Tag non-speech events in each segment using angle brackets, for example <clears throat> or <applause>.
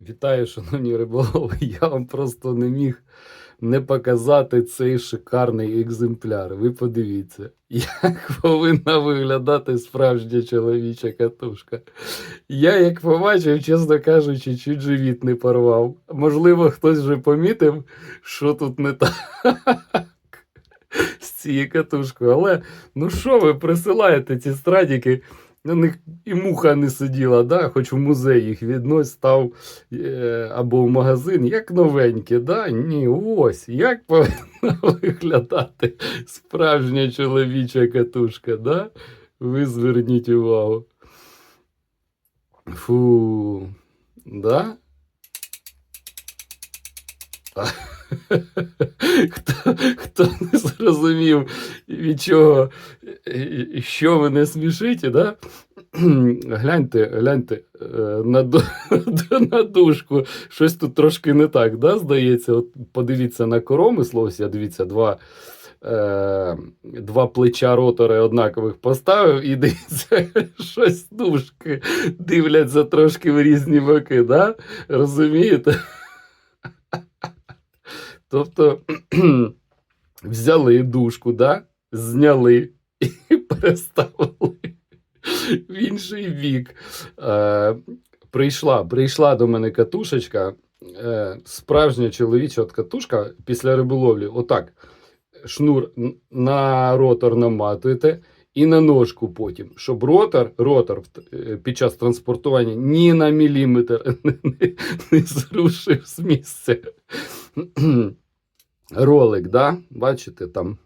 Вітаю, шановні риболови. <laughs> Я вам просто не міг не показати цей шикарний екземпляр. Ви подивіться, <laughs> як повинна виглядати справжня чоловіча катушка. Я, як побачив, чесно кажучи, чуть живіт не порвав. Можливо, хтось вже помітив, що тут не так <laughs> з цією катушкою. Але ну що ви присилаєте ці страдіки? На них і муха не сиділа, да? хоч в музей їх віднось став е, або в магазин, як новенькі, да? Ні, ось як повинна <laughs> виглядати справжня чоловіча катушка, да? Ви зверніть увагу. Фу, да? <laughs> Хто, хто не зрозумів, від чого, що ви не смішите, да? <clears throat> гляньте, гляньте е, на, <laughs> на дужку. Щось тут трошки не так, да, здається. От подивіться на коромисловся, дивіться, два, е, два плеча ротори однакових поставив, і <laughs> дивіться, щось дужки дивляться трошки в різні боки, да? розумієте? Тобто <clears throat> взяли дужку, да? зняли <laughs> і переставили в інший бік. Е, прийшла, прийшла до мене катушечка, е, справжня чоловіча от катушка після риболовлі. Отак. Шнур на ротор наматуєте і на ножку потім, щоб ротор, ротор е, під час транспортування ні на міліметр <laughs> не, не, не зрушив з місця. <clears throat> Ролик, да? Бачите, там,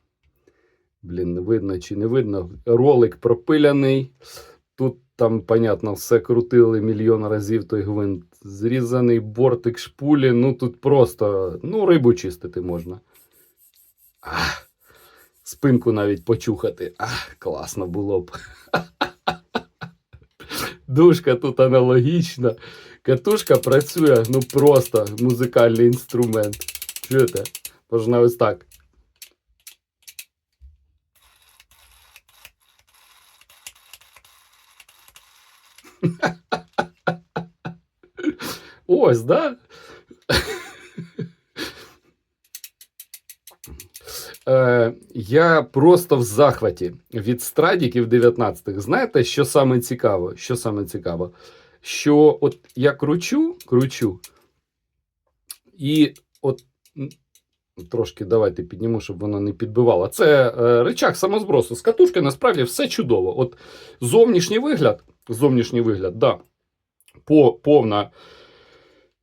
блін, видно чи не видно. Ролик пропиляний. Тут там, понятно, все крутили мільйон разів той гвинт. Зрізаний бортик шпулі. Ну тут просто ну, рибу чистити можна. Ах, спинку навіть почухати. Ах, класно було б. <laughs> Дужка тут аналогічна. Катушка працює, ну просто музикальний інструмент. Чуєте? Можна ось так. <laughs> Ось, да? Е, я просто в захваті від страдіків 19-х. Знаєте, що саме цікаво? Що саме цікаво? Що от я кручу, кручу, і от трошки давайте підніму, щоб воно не підбивало. Це е, речах самозбросу. З катушки насправді все чудово. От зовнішній вигляд, зовнішній вигляд, да, по, повна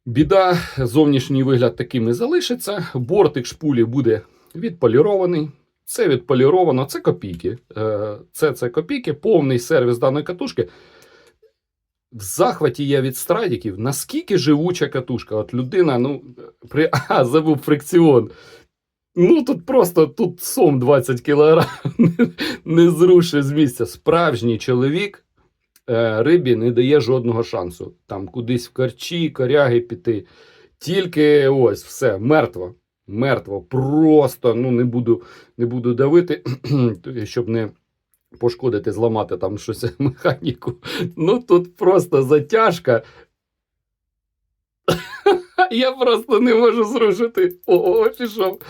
біда, зовнішній вигляд таким і залишиться. Бортик шпулі буде відполірований. Це відполіровано, це копійки. Е, Це, це копійки, повний сервіс даної катушки. В захваті я від страдіків, наскільки живуча катушка. От людина, ну, при... <laughs> а, забув фрикціон. Ну, тут просто тут сом 20 кг <laughs> не зрушить з місця. Справжній чоловік е, рибі не дає жодного шансу. Там кудись в карчі, коряги піти. Тільки ось все, мертво. Мертво. Просто ну, не буду, не буду давити, <clears throat> щоб не пошкодити, зламати там щось <laughs> механіку. Ну тут просто затяжка. <laughs> Я просто не можу зрушити. О, пішов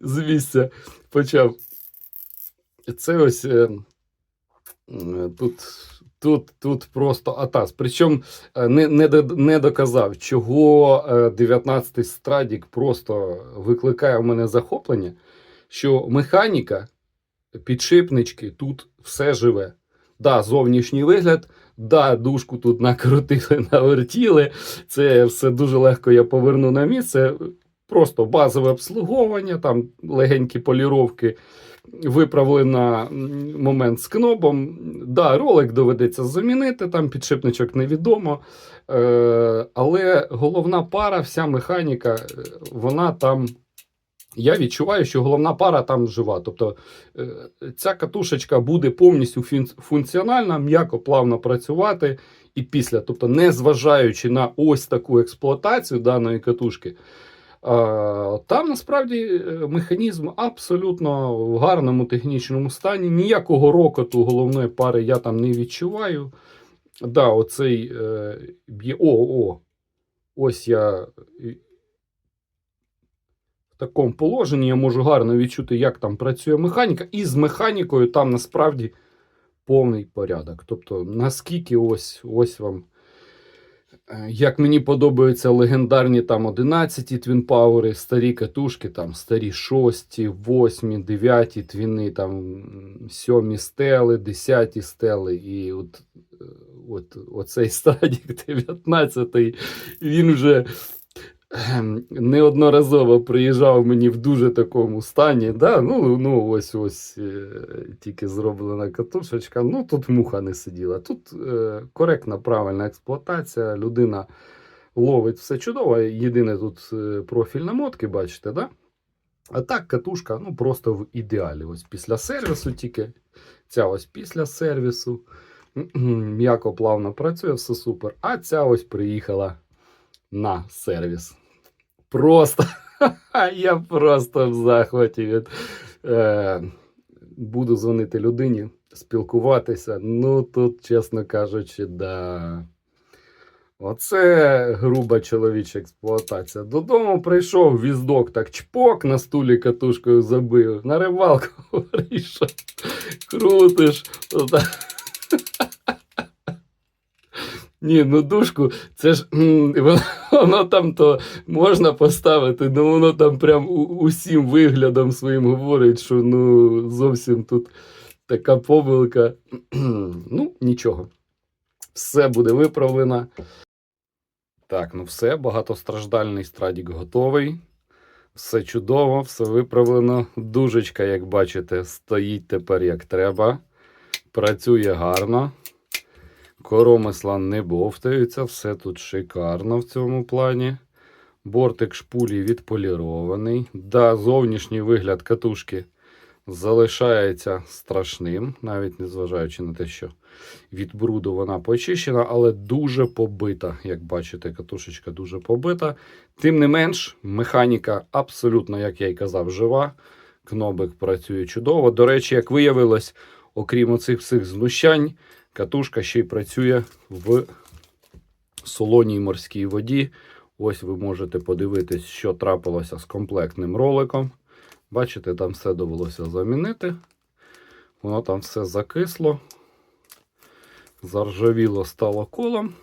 з місця. Почав. Це ось е, тут, тут, тут просто атас. Причому е, не, не, не доказав, чого е, 19-й страдік просто викликає у мене захоплення, що механіка, підшипнички, тут все живе. Да, зовнішній вигляд, да, дужку тут накрутили, <laughs> навертіли. Це все дуже легко я поверну на місце. Просто базове обслуговування, там легенькі поліровки виправили на момент з кнопом. Да, ролик доведеться замінити, там підшипничок невідомо. Е, але головна пара, вся механіка, е, вона там. Я відчуваю, що головна пара там жива. Тобто е, ця катушечка буде повністю функціональна, м'яко плавно працювати і після. Тобто, не зважаючи на ось таку експлуатацію даної катушки, Там насправді е, механізм абсолютно в гарному технічному стані. Ніякого рокоту головної пари я там не відчуваю. Да, оцей е, б'є. О, о. ось я в такому положенні я можу гарно відчути, як там працює механіка, і з механікою там насправді повний порядок. Тобто, наскільки ось, ось вам. Е, Як мені подобаються легендарні там 11 твінпауери, старі катушки, там старі 6, 8, 9 твіни, там 7 стели, 10 стели. І от, е, от оцей <laughs> стадік 19, він вже неодноразово приїжджав мені в дуже такому стані. Да? Ну, ну ось ось е, тільки зроблена катушечка. Ну тут муха не сиділа. Тут е, коректна, правильна експлуатація. Людина ловить все чудово. Єдине тут е, профіль намотки, бачите, да? А так, катушка ну, просто в ідеалі. Ось після сервісу тільки. Ця ось після сервісу. М'яко плавно працює, все супер. А ця ось приїхала на сервіс. Просто <laughs> я просто в захваті від. Е, буду дзвонити людині, спілкуватися. Ну, тут, чесно кажучи, да. Оце груба чоловіча експлуатація. Додому прийшов віздок, так чпок на стулі катушкою забив, на рибалку <laughs> вийшов, крутиш. Ні, ну дужку, це ж воно <laughs> там то можна поставити, ну воно там прям усім виглядом своїм говорить, що ну зовсім тут така помилка. <clears throat> ну, нічого. Все буде виправлено. Так, ну все, багатостраждальний страдік готовий. Все чудово, все виправлено. Дужечка, як бачите, стоїть тепер як треба. Працює гарно. Коромисла не бовтаються, все тут шикарно в цьому плані. Бортик шпулі відполірований. Да, зовнішній вигляд катушки залишається страшним, навіть незважаючи на те, що від бруду вона почищена, але дуже побита. Як бачите, катушечка дуже побита. Тим не менш, механіка абсолютно, як я й казав, жива. Кнобик працює чудово. До речі, як виявилось, окрім оцих всіх знущань, катушка ще й працює в солоній морській воді. Ось ви можете подивитись, що трапилося з комплектним роликом. Бачите, там все довелося замінити. Воно там все закисло, заржавіло стало колом.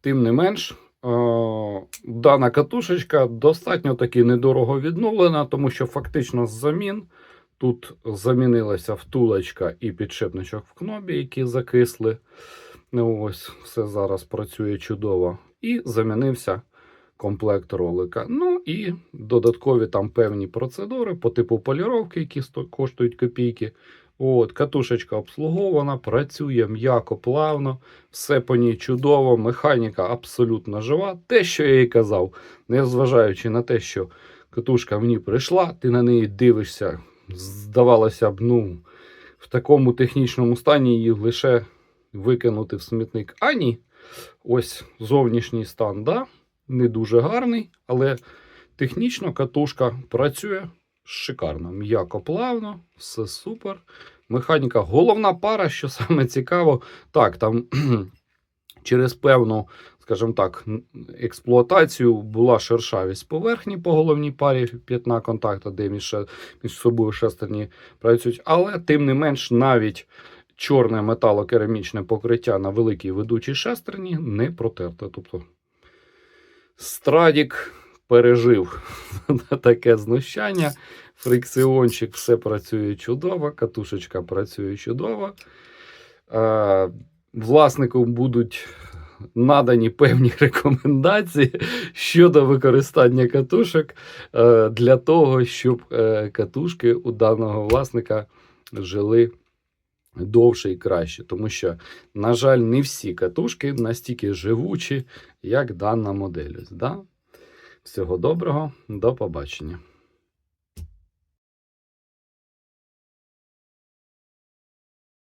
Тим не менш, дана катушечка достатньо таки недорого відновлена, тому що фактично з замін тут замінилася втулочка і підшипничок в кнобі, які закисли. Ну, Ось все зараз працює чудово. І замінився комплект ролика. Ну і додаткові там певні процедури по типу поліровки, які коштують копійки. От, катушечка обслугована, працює м'яко, плавно, все по ній чудово, механіка абсолютно жива. Те, що я і казав, незважаючи на те, що катушка мені прийшла, ти на неї дивишся, здавалося б, ну, в такому технічному стані її лише викинути в смітник. А ні, ось зовнішній стан, да, не дуже гарний, але технічно катушка працює шикарно, м'яко плавно, все супер. Механіка, головна пара, що саме цікаво, так, там <clears throat> через певну, скажімо так, експлуатацію була шершавість поверхні по головній парі п'ятна контакту, де між, між собою шестерні працюють, але тим не менш навіть чорне металокерамічне покриття на великій ведучій шестерні не протерте. Тобто Страдік пережив <laughs> таке знущання. Фрикціончик все працює чудово, катушечка працює чудово. Е, Власнику будуть надані певні рекомендації щодо використання катушок е, для того, щоб е, катушки у даного власника жили довше і краще. Тому що, на жаль, не всі катушки настільки живучі, як дана модель. Да? Всього доброго, до побачення.